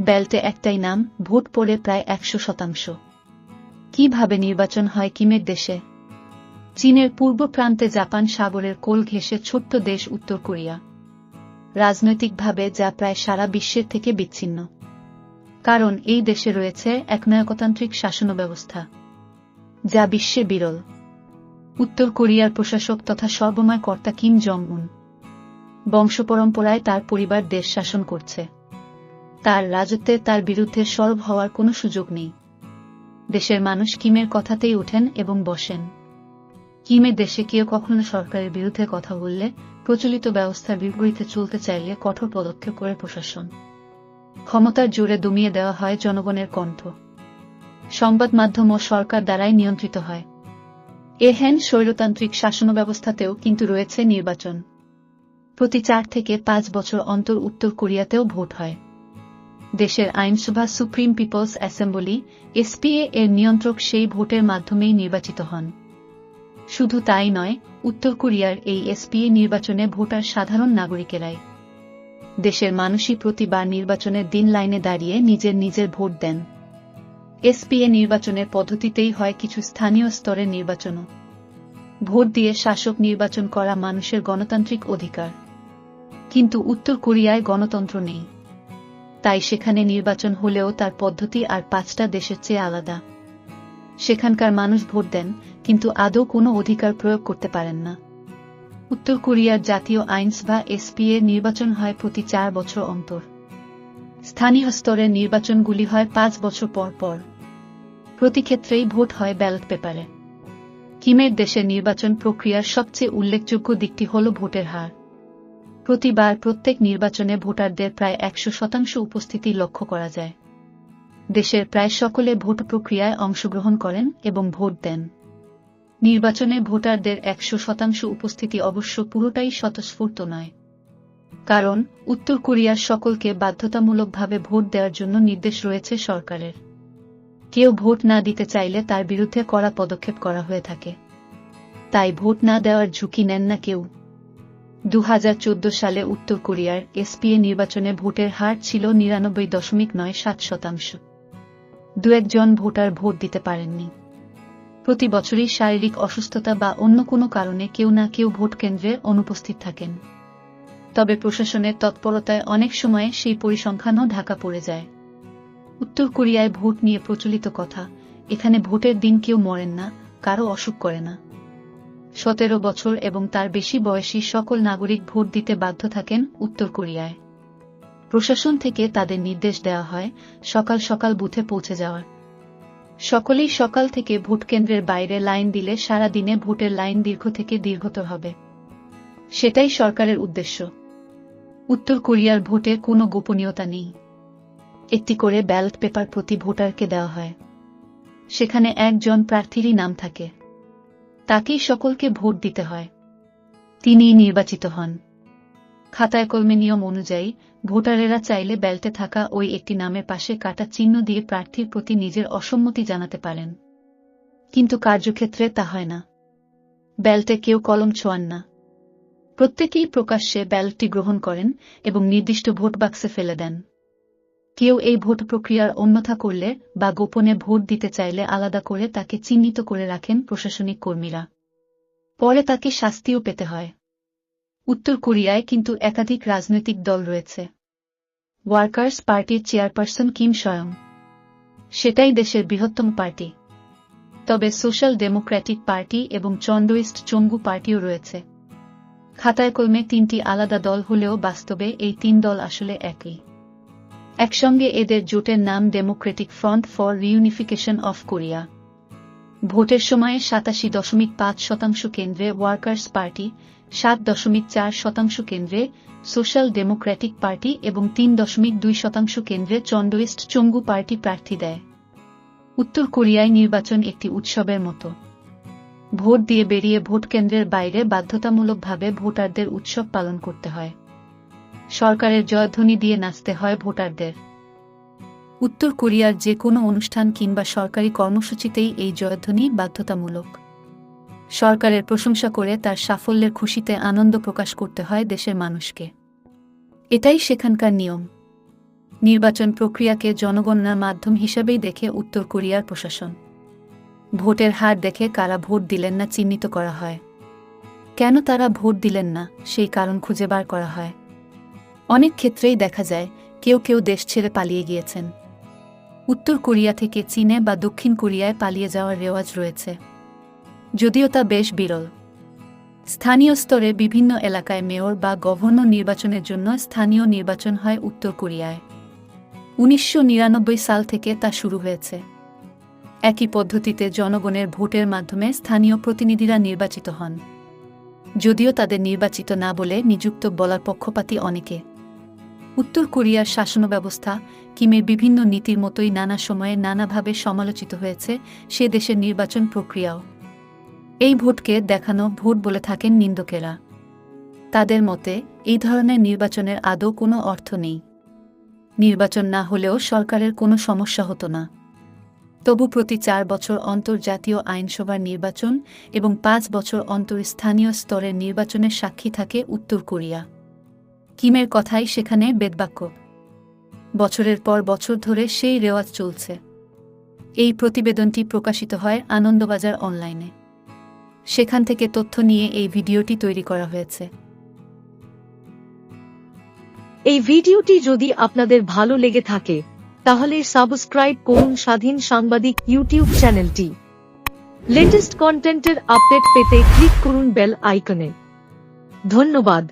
বেল্টে একটাই নাম, ভোট পড়ে প্রায় একশো শতাংশ। কীভাবে নির্বাচন হয় কিমের দেশে? চীনের পূর্ব প্রান্তে জাপান সাগরের কোল ঘেঁষে ছোট্ট দেশ উত্তর কোরিয়া। রাজনৈতিকভাবে যা প্রায় সারা বিশ্বের থেকে বিচ্ছিন্ন। কারণ এই দেশে রয়েছে একনায়কতান্ত্রিক শাসন ব্যবস্থা, যা বিশ্বে বিরল। উত্তর কোরিয়ার প্রশাসক তথা সর্বময় কর্তা কিম জং উন বংশপরম্পরায় তার পরিবার দেশ শাসন করছে। তার রাজত্বে তার বিরুদ্ধে সরব হওয়ার কোনো সুযোগ নেই। দেশের মানুষ কিমের কথাতেই ওঠেন এবং বসেন। কিমের দেশে কেউ কখনো সরকারের বিরুদ্ধে কথা বললে, প্রচলিত ব্যবস্থার বিপরীতে চলতে চাইলে কঠোর পদক্ষেপ করে প্রশাসন। ক্ষমতার জোরে দমিয়ে দেওয়া হয় জনগণের কণ্ঠ। সংবাদ মাধ্যম ও সরকার দ্বারাই নিয়ন্ত্রিত হয়। এহেন স্বৈরতান্ত্রিক শাসন ব্যবস্থাতেও কিন্তু রয়েছে নির্বাচন। প্রতি চার থেকে পাঁচ বছর অন্তর উত্তর কোরিয়াতেও ভোট হয়। দেশের আইনসভা সুপ্রিম পিপলস অ্যাসেম্বলি, এসপিএ এর নিয়ন্ত্রক সেই ভোটের মাধ্যমেই নির্বাচিত হন। শুধু তাই নয়, উত্তর কোরিয়ার এই এসপিএ নির্বাচনে ভোটার সাধারণ নাগরিকেরাই। দেশের মানুষই প্রতিবার নির্বাচনের দিন লাইনে দাঁড়িয়ে নিজের নিজের ভোট দেন। এসপিএ নির্বাচনের পদ্ধতিতেই হয় কিছু স্থানীয় স্তরের নির্বাচনও। ভোট দিয়ে শাসক নির্বাচন করা মানুষের গণতান্ত্রিক অধিকার। কিন্তু উত্তর কোরিয়ায় গণতন্ত্র নেই। তাই সেখানে নির্বাচন হলেও তার পদ্ধতি আর পাঁচটা দেশের চেয়ে আলাদা। সেখানকার মানুষ ভোট দেন, কিন্তু আদৌ কোনো অধিকার প্রয়োগ করতে পারেন না। উত্তর কোরিয়ার জাতীয় আইনসভা এসপিএ নির্বাচন হয় প্রতি চার বছর অন্তর। স্থানীয় স্তরের নির্বাচনগুলি হয় পাঁচ বছর পর পর। প্রতি ক্ষেত্রেই ভোট হয় ব্যালট পেপারে। কিমের দেশের নির্বাচন প্রক্রিয়ার সবচেয়ে উল্লেখযোগ্য দিকটি হল ভোটের হার। প্রতিবার প্রত্যেক নির্বাচনে ভোটারদের প্রায় একশো শতাংশ উপস্থিতি লক্ষ্য করা যায়। দেশের প্রায় সকলে ভোট প্রক্রিয়ায় অংশগ্রহণ করেন এবং ভোট দেন। নির্বাচনে ভোটারদের একশো শতাংশ উপস্থিতি অবশ্য পুরোটাই স্বতঃস্ফূর্ত নয়। কারণ, উত্তর কোরিয়ার সকলকে বাধ্যতামূলকভাবে ভোট দেওয়ার জন্য নির্দেশ রয়েছে সরকারের। কেউ ভোট না দিতে চাইলে তার বিরুদ্ধে কড়া পদক্ষেপ করা হয়ে থাকে। তাই ভোট না দেওয়ার ঝুঁকি নেন না কেউ। দু হাজার চোদ্দ সালে উত্তর কোরিয়ার এসপিএ নির্বাচনে ভোটের হার ছিল নিরানব্বই দশমিক নয় সাত শতাংশ। দু একজন ভোটার ভোট দিতে পারেননি। প্রতি বছরই শারীরিক অসুস্থতা বা অন্য কোনো কারণে কেউ না কেউ ভোট কেন্দ্রে অনুপস্থিত থাকেন। তবে প্রশাসনের তৎপরতায় অনেক সময় সেই পরিসংখ্যানও ঢাকা পড়ে যায়। উত্তর কোরিয়ায় ভোট নিয়ে প্রচলিত কথা, এখানে ভোটের দিন কেউ মরেন না কারও অসুখ করে না। সতেরো বছর এবং তার বেশি বয়সী সকল নাগরিক ভোট দিতে বাধ্য থাকেন উত্তর কোরিয়ায়। প্রশাসন থেকে তাদের নির্দেশ দেওয়া হয়, সকাল সকাল বুথে পৌঁছে যাওয়ার। সকলেই সকাল থেকে ভোট কেন্দ্রের বাইরে লাইন দিলে সারা দিনে ভোটের লাইন দীর্ঘ থেকে দীর্ঘতর হবে। সেটাই সরকারের উদ্দেশ্য। উত্তর কোরিয়ার ভোটে কোনো গোপনীয়তা নেই। একটি করে ব্যালট পেপার প্রতি ভোটারকে দেওয়া হয়। সেখানে একজন প্রার্থীরই নাম থাকে। তাকেই সকলকে ভোট দিতে হয়। তিনিই নির্বাচিত হন। খাতায় কলমে নিয়ম অনুযায়ী ভোটারেরা চাইলে ব্যালটে থাকা ওই একটি নামের পাশে কাটা চিহ্ন দিয়ে প্রার্থীর প্রতি নিজের অসম্মতি জানাতে পারেন। কিন্তু কার্যক্ষেত্রে তা হয় না। ব্যালটে কেউ কলম ছোঁয়ান না। প্রত্যেকেই প্রকাশ্যে ব্যালটটি গ্রহণ করেন এবং নির্দিষ্ট ভোট বাক্সে ফেলে দেন। কেউ এই ভোট প্রক্রিয়ার অন্যথা করলে বা গোপনে ভোট দিতে চাইলে আলাদা করে তাকে চিহ্নিত করে রাখেন প্রশাসনিক কর্মীরা। পরে তাকে শাস্তিও পেতে হয়। উত্তর কোরিয়ায় কিন্তু একাধিক রাজনৈতিক দল রয়েছে। ওয়ার্কার্স পার্টির চেয়ারপারসন কিম স্বয়ং সেটাই দেশের বৃহত্তম পার্টি। তবে সোশ্যাল ডেমোক্র্যাটিক পার্টি এবং চন্দ্রইস্ট চঙ্গু পার্টিও রয়েছে। খাতায় কলমে তিনটি আলাদা দল হলেও বাস্তবে এই তিন দল আসলে একই। একসঙ্গে এদের জোটের নাম democratic front for reunification of Korea ভোটের সময়ে সাতাশি দশমিক পাঁচ শতাংশ কেন্দ্রে ওয়ার্কার্স পার্টি সাত দশমিক চার শতাংশ কেন্দ্রে সোশ্যাল ডেমোক্র্যাটিক পার্টি এবং তিন দশমিক দুই শতাংশ কেন্দ্রে চন্ডোয়েস্ট চঙ্গু পার্টি প্রার্থী দেয়। উত্তর কোরিয়ায় নির্বাচন একটি উৎসবের মতো। ভোট দিয়ে বেরিয়ে ভোট কেন্দ্রের বাইরে বাধ্যতামূলকভাবে ভোটারদের উৎসব পালন করতে হয়। সরকারের জয়ধ্বনি দিয়ে নাচতে হয় ভোটারদের। উত্তর কোরিয়ার যে কোনো অনুষ্ঠান কিংবা সরকারি কর্মসূচিতেই এই জয়ধ্বনি বাধ্যতামূলক। সরকারের প্রশংসা করে তার সাফল্যের খুশিতে আনন্দ প্রকাশ করতে হয় দেশের মানুষকে। এটাই সেখানকার নিয়ম। নির্বাচন প্রক্রিয়াকে জনগণনার মাধ্যম হিসেবেই দেখে উত্তর কোরিয়ার প্রশাসন। ভোটের হার দেখে কারা ভোট দিলেন না চিহ্নিত করা হয়। কেন তারা ভোট দিলেন না, সেই কারণ খুঁজে বার করা হয়। অনেক ক্ষেত্রেই দেখা যায় কেউ কেউ দেশ ছেড়ে পালিয়ে গিয়েছেন। উত্তর কোরিয়া থেকে চীনে বা দক্ষিণ কোরিয়ায় পালিয়ে যাওয়ার রেওয়াজ রয়েছে। যদিও তা বেশ বিরল। স্থানীয় স্তরে বিভিন্ন এলাকায় মেয়র বা গভর্নর নির্বাচনের জন্য স্থানীয় নির্বাচন হয় উত্তর কোরিয়ায়। উনিশশো নিরানব্বই সাল থেকে তা শুরু হয়েছে। একই পদ্ধতিতে জনগণের ভোটের মাধ্যমে স্থানীয় প্রতিনিধিরা নির্বাচিত হন। যদিও তাদের নির্বাচিত না বলে নিযুক্ত বলার পক্ষপাতী অনেকে। উত্তর কোরিয়ার শাসন ব্যবস্থা কিমের বিভিন্ন নীতির মতোই নানা সময়ে নানাভাবে সমালোচিত হয়েছে সে দেশের নির্বাচন প্রক্রিয়াও। এই ভোটকে দেখানো ভোট বলে থাকেন নিন্দকেরা। তাদের মতে, এই ধরনের নির্বাচনের আদৌ কোনো অর্থ নেই। নির্বাচন না হলেও সরকারের কোনো সমস্যা হতো না। তবু প্রতি চার বছর অন্তর জাতীয় আইনসভার নির্বাচন এবং পাঁচ বছর অন্তর স্থানীয় স্তরের নির্বাচনের সাক্ষী থাকে উত্তর কোরিয়া। কিমের কথাই সেখানে বেদবাক্য। বছরের পর বছর ধরে সেই রেওয়াজ চলছে। এই প্রতিবেদনটি প্রকাশিত হয় আনন্দবাজার অনলাইনে। সেখান থেকে তথ্য নিয়ে এই ভিডিওটি তৈরি করা হয়েছে। এই ভিডিওটি যদি আপনাদের ভালো লেগে থাকে, তাহলে সাবস্ক্রাইব করুন স্বাধীন সাংবাদিক ইউটিউব চ্যানেলটি। লেটেস্ট কন্টেন্টের আপডেট পেতে ক্লিক করুন বেল আইকনে। ধন্যবাদ।